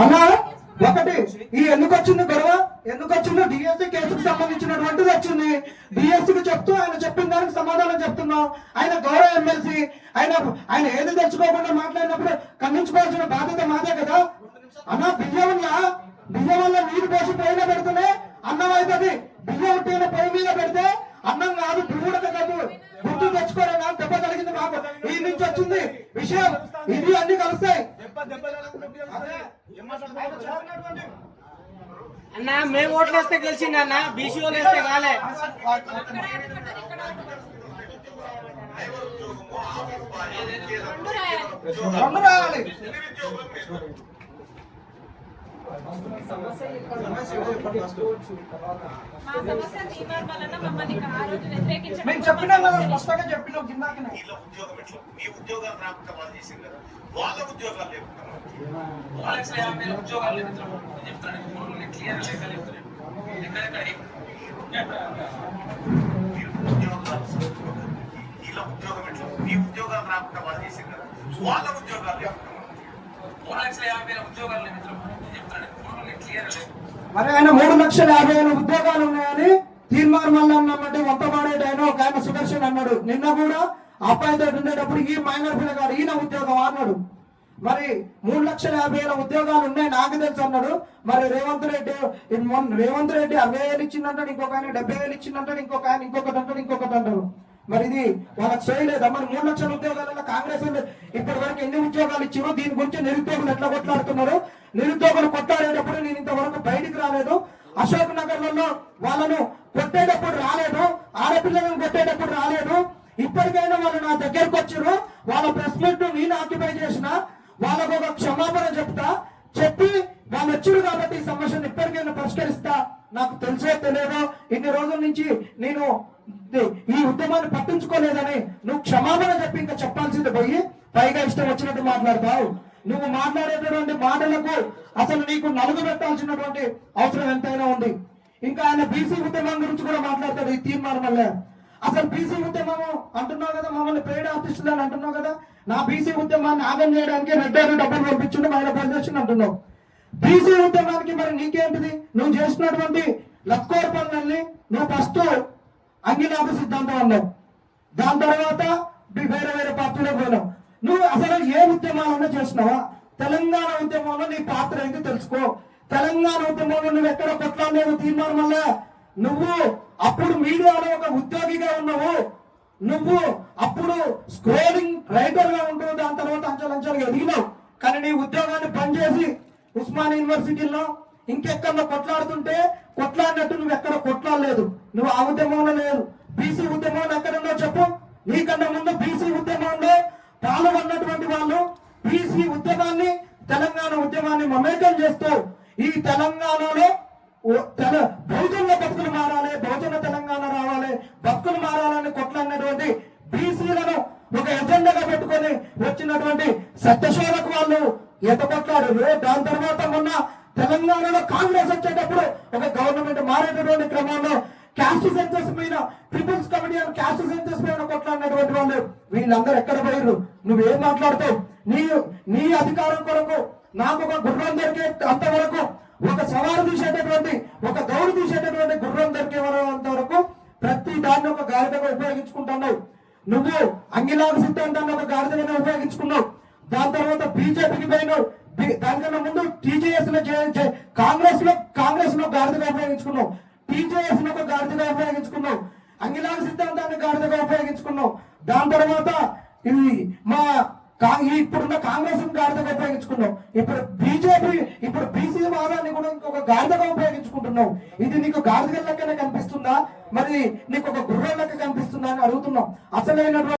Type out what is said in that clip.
అన్నా ఒకటి ఈ ఎందుకు వచ్చింది గొడవ? ఎందుకు వచ్చిందో? డిఎస్సి కేసుకు సంబంధించినటువంటిది వచ్చింది. డిఎస్సికి చెప్తూ ఆయన చెప్పిన దానికి సమాధానం చెప్తున్నాం. ఆయన గౌరవ ఎమ్మెల్సీ ఆయన ఆయన ఏది తెలుసుకోకుండా మాట్లాడినప్పుడు ఖండించుకోవాల్సిన బాధ్యత మాదే కదా. అన్న బియ్యం వల్ల బియ్యం వల్ల నీరు పోసి పోయిన పెడుతూనే అన్నం అవుతుంది. బియ్యం ఉట్టిన పొయ్యి మీద పెడితే అన్నం కాదు బియ్యుడక వచ్చింది విషయం ఇది అన్ని కలుస్తాయి. అన్న మేము ఓట్లు వేస్తే గెలిచింది అన్న బీసీ వాళ్ళు వేస్తే కాలే. రెండు రావాలి. మేము చెప్పినాం కదా స్పష్టంగా చెప్పినాం కిందాకనే. వీళ్ళ ఉద్యోగం ఎట్లా మీ ఉద్యోగాలు రాకుండా వాళ్ళు చేసింది కదా. వాళ్ళ ఉద్యోగాలు లేకుండా యాభై వేల ఉద్యోగాలు లేదు చెప్తాను నేను క్లియర్ లెక్కలు చెప్తాను ఎక్కడెక్కడ మీరు ఉద్యోగాలు వీళ్ళ ఉద్యోగం ఎట్లా మీ ఉద్యోగాలు రాకుండా వాళ్ళు చేసింది కదా. వాళ్ళ ఉద్యోగాలు లేకుండా మూడు లక్షల యాభై వేల ఉద్యోగాలు మరి ఆయన మూడు లక్షల యాభై వేల ఉద్యోగాలు ఉన్నాయని తీర్మానం వల్ల అన్నమాట వంత ఆయన ఒక ఆయన సుదర్శన్ అన్నాడు. నిన్న కూడా అబ్బాయితో ఉండేటప్పుడు ఈ మైనర్ పిల్లగాడు ఈయన ఉద్యోగం అన్నాడు. మరి మూడు లక్షల యాభై వేల ఉద్యోగాలు ఉన్నాయి నాకు తెలుసు అన్నాడు. మరి రేవంత్ రెడ్డి రేవంత్ రెడ్డి అరవై వేలు ఇచ్చిందంటాడు ఇంకొక ఆయన డెబ్బై వేలు ఇచ్చిందంటాడు ఇంకొక ఆయన ఇంకొకటి అంటాడు ఇంకొకటి అంటారు మరి ఇది వాళ్ళకి చేయలేదా? మరి మూడు లక్షల ఉద్యోగాలలో కాంగ్రెస్ ఇప్పటి వరకు ఎన్ని ఉద్యోగాలు ఇచ్చారో దీని గురించి నిరుద్యోగులు ఎట్లా కొట్లాడుతున్నారు? నిరుద్యోగులు కొట్లాడేటప్పుడు నేను ఇంతవరకు బయటికి రాలేదు. అశోక్ నగర్లలో వాళ్ళను కొట్టేటప్పుడు రాలేదు. ఆడపిల్లలను కొట్టేటప్పుడు రాలేదు. ఇప్పటికైనా వాళ్ళు నా దగ్గరకు వచ్చారు వాళ్ళ ప్రెస్ మీట్ నేను ఆక్యుపై చేసిన. వాళ్ళకు ఒక క్షమాపణ చెప్తా. చెప్పి వాళ్ళు వచ్చారు కాబట్టి ఈ సమస్యను ఇప్పటికైనా పరిష్కరిస్తా. నాకు తెలుసో తెలియదో ఇన్ని రోజుల నుంచి నేను ఈ ఉద్యమాన్ని పట్టించుకోలేదని నువ్వు క్షమాపణ చెప్పి ఇంకా చెప్పాల్సింది పోయి పైగా ఇష్టం వచ్చినట్టు మాట్లాడతావు. నువ్వు మాట్లాడేటటువంటి మాటలకు అసలు నీకు నలుగు పెట్టాల్సినటువంటి అవసరం ఎంతైనా ఉంది. ఇంకా ఆయన బీసీ ఉద్యమం గురించి కూడా మాట్లాడతాడు ఈ తీర్మానం వల్ల. అసలు బీసీ ఉద్యమం అంటున్నావు కదా మమ్మల్ని పేడ ఆర్టిస్టులు అని అంటున్నావు కదా? నా బీసీ ఉద్యమాన్ని ఆగం చేయడానికి రెడ్డి డబ్బులు పంపించుండు మహిళా పనిచేస్తుంది అంటున్నావు. బీసీ ఉద్యమానికి మరి నీకేంటిది? నువ్వు చేసినటువంటి లక్కోర్ పనులన్నీ నువ్వు ఫస్ట్ అంగిలాభ సిద్ధాంతం అన్నావు. దాని తర్వాత వేరే వేరే పార్టీలో పోయినావు. నువ్వు అసలు ఏ ఉద్యమాలన్నా చేసినావా? తెలంగాణ ఉద్యమంలో నీ పాత్ర ఏంటి తెలుసుకో. తెలంగాణ ఉద్యమంలో నువ్వు ఎక్కడ కొట్లాడలేవు తీర్మానం వల్ల. నువ్వు అప్పుడు మీడియాలో ఒక ఉద్యోగిగా ఉన్నావు. నువ్వు అప్పుడు స్క్రోలింగ్ రైటర్గా ఉంటూ దాని తర్వాత అంచెలంచెలుగా ఎదిగినావు. కానీ నీ ఉద్యోగాన్ని పనిచేసి ఉస్మాన్ యూనివర్సిటీలో ఇంకెక్కడ కొట్లాడుతుంటే కొట్లాడినట్టు నువ్వు ఎక్కడ కొట్లాడలేదు. నువ్వు ఆ ఉద్యమంలో లేదు బీసీ ఉద్యమంలో ఎక్కడున్నావు చెప్పు? నీకన్నా ముందు బీసీ ఉద్యమంలో పాల్గొన్నటువంటి వాళ్ళు బీసీ ఉద్యమాన్ని తెలంగాణ ఉద్యమాన్ని మమేకం చేస్తూ ఈ తెలంగాణలో ఓ- తెల బతుకులు మారాలి బహుజన తెలంగాణ రావాలి బతుకులు మారాలని కొట్లాడినటువంటి బీసీలను ఒక ఎజెండాగా పెట్టుకొని వచ్చినటువంటి సత్యశోధకు వాళ్ళు ఎతకొట్లాడు దాని తర్వాత మొన్న తెలంగాణలో కాంగ్రెస్ వచ్చేటప్పుడు ఒక గవర్నమెంట్ మారేటటువంటి క్రమంలో క్యాస్ట్ సెన్సెస్ మీద పీపుల్స్ కమిటీ అని క్యాస్ట్ సెన్సెస్ మీద కొట్లాడినటువంటి వాళ్ళు వీళ్ళందరూ ఎక్కడ పోయారు నువ్వేం మాట్లాడుతావు? నీ నీ అధికారం కొరకు నాకు ఒక గుర్రం దొరికే అంతవరకు ఒక సవాలు తీసేటటువంటి ఒక దౌడు తీసేటటువంటి గుర్రం దొరికే అంతవరకు ప్రతి దాన్ని ఒక గాడిదగా ఉపయోగించుకుంటున్నావు. నువ్వు అంగిలాగ సిద్ధాంతాన్ని ఒక గాడిదగానే ఉపయోగించుకున్నావు. దాని తర్వాత బీజేపీకి పోయినాడు దానికన్నా ముందు టీజేఎస్లో జే- కాంగ్రెస్లో కాంగ్రెస్లో గాడిదగా ఉపయోగించుకున్నాం. టీజేఎస్లో ఒక గాడిదగా ఉపయోగించుకున్నాం. అంగిలాల సిద్ధాంతాన్ని గాడిదగా ఉపయోగించుకున్నాం. దాని తర్వాత ఇది మా కా- ఇప్పుడున్న కాంగ్రెస్ గాడిదగా ఉపయోగించుకున్నాం. ఇప్పుడు బీజేపీ ఇప్పుడు బీసీ వాదాన్ని కూడా ఇంకొక గాడిదగా ఉపయోగించుకుంటున్నాం. ఇది నీకు గాడిద లెక్కనే కనిపిస్తుందా? మరి నీకు ఒక గుర్రం లెక్క కనిపిస్తుందా అని అడుగుతున్నాం. అసలైనటువంటి